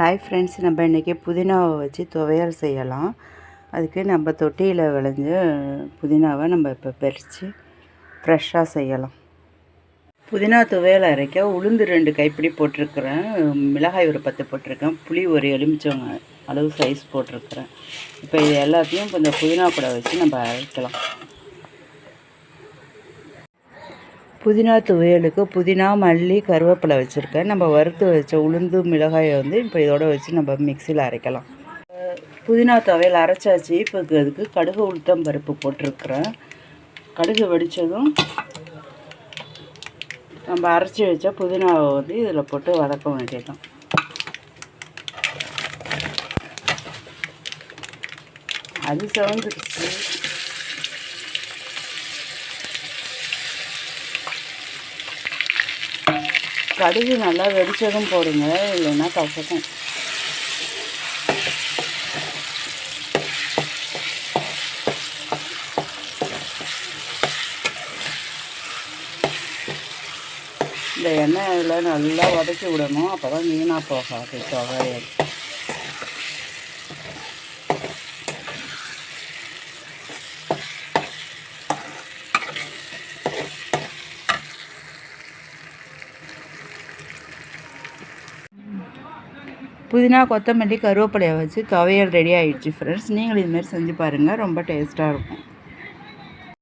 Hi friends நம்ம இன்றைக்கி புதினாவை வச்சு துவையல் செய்யலாம். அதுக்கு நம்ம தொட்டியில் விளைஞ்ச புதினாவை நம்ம இப்போ பறித்து ஃப்ரெஷ்ஷாக செய்யலாம். புதினா துவையல் அரைக்க உளுந்து ரெண்டு கைப்பிடி போட்டிருக்கிறேன். மிளகாய் ஒரு பத்து போட்டிருக்கேன். புளி ஒரு எலுமிச்சவங்க அளவு சைஸ் போட்டிருக்கிறேன். இப்போ இது எல்லாத்தையும் கொஞ்சம் இந்த புதினா கூட வச்சு நம்ம அரைக்கலாம். புதினா துவையலுக்கு புதினா மல்லி கருவேப்பிலை வச்சுருக்கேன். நம்ம வறுத்து வச்ச உளுந்து மிளகாயை வந்து இப்போ இதோட வச்சு நம்ம மிக்சியில் அரைக்கலாம். புதினா துவையல் அரைச்சாச்சு. இப்போ அதுக்கு கடுகு உளுத்தம் பருப்பு போட்டிருக்கிறேன். கடுகு வெடித்ததும் நம்ம அரைச்சி வச்ச புதினாவை வந்து இதில் போட்டு வதக்க வேண்டியதுதான். அது சவுந்துருச்சு. கடுகு நல்லா வெடிச்சதும் போடுங்க இல்லைன்னா கசக்கும் இந்த எண்ணெயில் நல்லா வதக்கி விடணும் அப்போ தான் வீணாக போகாது தொகையை புதினா கொத்தமல்லி கருவேப்பிலையை வச்சு துவையல் ரெடி ஆகிடுச்சு ஃப்ரெண்ட்ஸ் நீங்களும் இதுமாரி செஞ்சு பாருங்கள் ரொம்ப டேஸ்ட்டாக இருக்கும்.